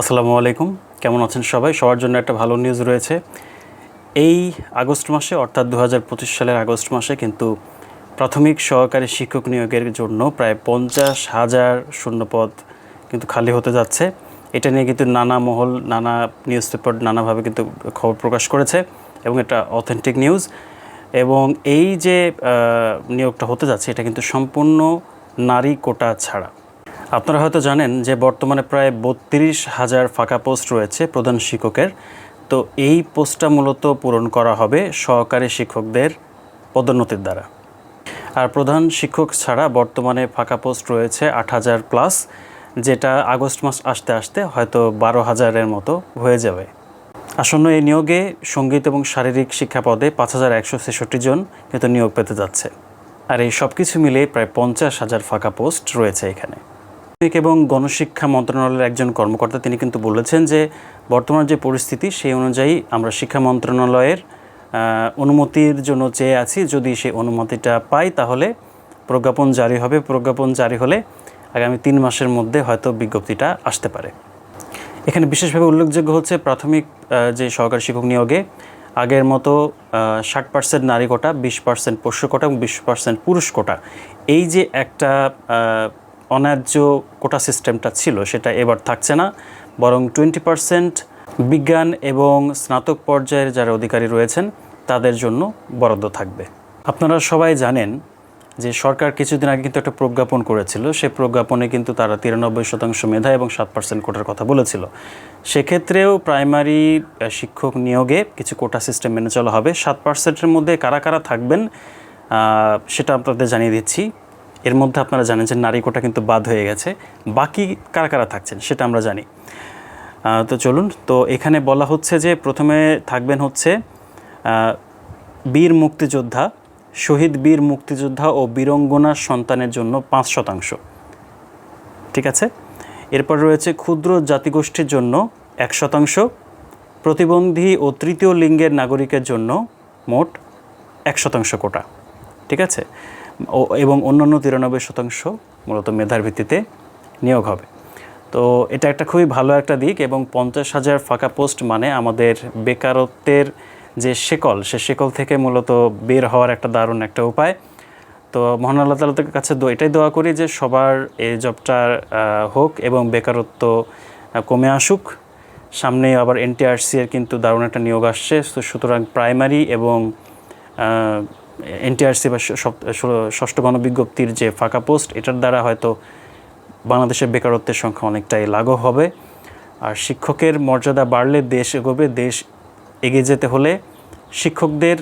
আসসালামু আলাইকুম। কেমন আছেন সবাই? সবার জন্য একটা ভালো নিউজ রয়েছে। এই আগস্ট মাসে, অর্থাৎ দু হাজার পঁচিশ সালের আগস্ট মাসে কিন্তু প্রাথমিক সহকারী শিক্ষক নিয়োগের জন্য প্রায় পঞ্চাশ হাজার শূন্যপদ কিন্তু খালি হতে যাচ্ছে। এটা নিয়ে কিন্তু নানা মহল, নানা নিউজ পেপার নানাভাবে কিন্তু খবর প্রকাশ করেছে এবং এটা অথেন্টিক নিউজ এবং এই যে নিয়োগটা হতে যাচ্ছে, এটা কিন্তু সম্পূর্ণ নারী কোটা ছাড়া। আপনারা হয়তো জানেন যে বর্তমানে প্রায় বত্রিশ হাজার ফাঁকা পোস্ট রয়েছে প্রধান শিক্ষকের। তো এই পোস্টটা মূলত পূরণ করা হবে সহকারী শিক্ষকদের পদোন্নতির দ্বারা। আর প্রধান শিক্ষক ছাড়া বর্তমানে ফাঁকা পোস্ট রয়েছে আট হাজার প্লাস, যেটা আগস্ট মাস আসতে আসতে হয়তো বারো হাজারের মতো হয়ে যাবে। আসন্ন এই নিয়োগে সংগীত এবং শারীরিক শিক্ষা পদে পাঁচ হাজার একশো ছেষট্টি জন কিন্তু নিয়োগ পেতে যাচ্ছে। আর এই সব কিছু মিলে প্রায় পঞ্চাশ হাজার ফাঁকা পোস্ট রয়েছে এখানে। এবং গণশিক্ষা মন্ত্রণালয়ের একজন কর্মকর্তা, তিনি কিন্তু বলেছেন যে বর্তমান যে পরিস্থিতি, সেই অনুযায়ী আমরা শিক্ষা মন্ত্রণালয়ের অনুমতির জন্য চেয়ে আছি। যদি সেই অনুমতিটা পাই, তাহলে প্রজ্ঞাপন জারি হবে। প্রজ্ঞাপন জারি হলে আগামী তিন মাসের মধ্যে হয়তো বিজ্ঞপ্তিটা আসতে পারে। এখানে বিশেষভাবে উল্লেখযোগ্য হচ্ছে প্রাথমিক যে সহকারী শিক্ষক নিয়োগে আগের মতো ষাট পার্সেন্ট নারী কোটা, বিশ পার্সেন্ট পোষ্য কোটা এবং বিশ পার্সেন্ট পুরুষ কোটা। এই যে একটা অন্যায্য কোটা সিস্টেমটা ছিল, সেটা এবার থাকছে না। বরং টোয়েন্টি পার্সেন্ট বিজ্ঞান এবং স্নাতক পর্যায়ের যারা অধিকারী রয়েছেন, তাদের জন্য বরাদ্দ থাকবে। আপনারা সবাই জানেন যে সরকার কিছুদিন আগে কিন্তু একটা প্রজ্ঞাপন করেছিল। সেই প্রজ্ঞাপনে কিন্তু তারা তিরানব্বই শতাংশ মেধা এবং সাত পার্সেন্ট কোটার কথা বলেছিল। সেক্ষেত্রেও প্রাইমারি শিক্ষক নিয়োগে কিছু কোটা সিস্টেম মেনে চলা হবে। সাত পার্সেন্টের মধ্যে কারা কারা থাকবেন সেটা আপনাদের জানিয়ে দিচ্ছি। এর মধ্যে আপনারা জানেন যে নারী কোটা কিন্তু বাদ হয়ে গেছে। বাকি কারা কারা থাকছেন সেটা আমরা জানি। তো চলুন, তো এখানে বলা হচ্ছে যে প্রথমে থাকবেন হচ্ছে বীর মুক্তিযোদ্ধা, শহীদ বীর মুক্তিযোদ্ধা ও বীরঙ্গনার সন্তানের জন্য পাঁচ শতাংশ। ঠিক আছে? এরপর রয়েছে ক্ষুদ্র জাতিগোষ্ঠীর জন্য এক শতাংশ, প্রতিবন্ধী ও তৃতীয় লিঙ্গের নাগরিকের জন্য মোট এক শতাংশ কোটা। ঠিক আছে? এবং অন্যান্য তিরানব্বই শতাংশ মূলত মেধার ভিত্তিতে নিয়োগ হবে। তো এটা একটা খুবই ভালো একটা দিক এবং পঞ্চাশ হাজার ফাঁকা পোস্ট মানে আমাদের বেকারত্বের যে শেকল, সে শেকল থেকে মূলত বের হওয়ার একটা দারুণ একটা উপায়। তো মহান আল্লাহ তালার কাছে এটাই দোয়া করি যে সবার এই জবটা হোক এবং বেকারত্ব কমে আসুক। সামনে আবার এনটিআরসি এর কিন্তু দারুণ একটা নিয়োগ আসছে। সুতরাং প্রাইমারি এবং এনটিআরসি বা ষষ্ঠ গণবিজ্ঞপ্তির যে ফাঁকা পোস্ট, এটার দ্বারা হয়তো বাংলাদেশের বেকারত্বের সংখ্যা অনেকটাই লাঘব হবে। আর শিক্ষকের মর্যাদা বাড়লে দেশ এগোবে, দেশ এগিয়ে যেতে হলে শিক্ষকদের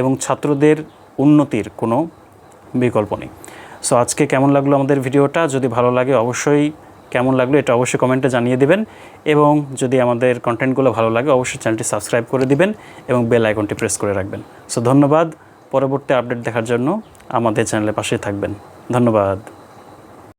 এবং ছাত্রদের উন্নতির কোনো বিকল্প নেই। সো আজকে কেমন লাগল আমাদের ভিডিওটা? যদি ভালো লাগে অবশ্যই কেমন লাগল এটা অবশ্যই কমেন্টে জানিয়ে দিবেন। এবং যদি আমাদের কন্টেন্টগুলো ভালো লাগে, অবশ্যই চ্যানেলটি সাবস্ক্রাইব করে দিবেন এবং বেল আইকনটি প্রেস করে রাখবেন। সো ধন্যবাদ। পরবর্তী আপডেট দেখার জন্য আমাদের চ্যানেলের পাশে থাকবেন। ধন্যবাদ।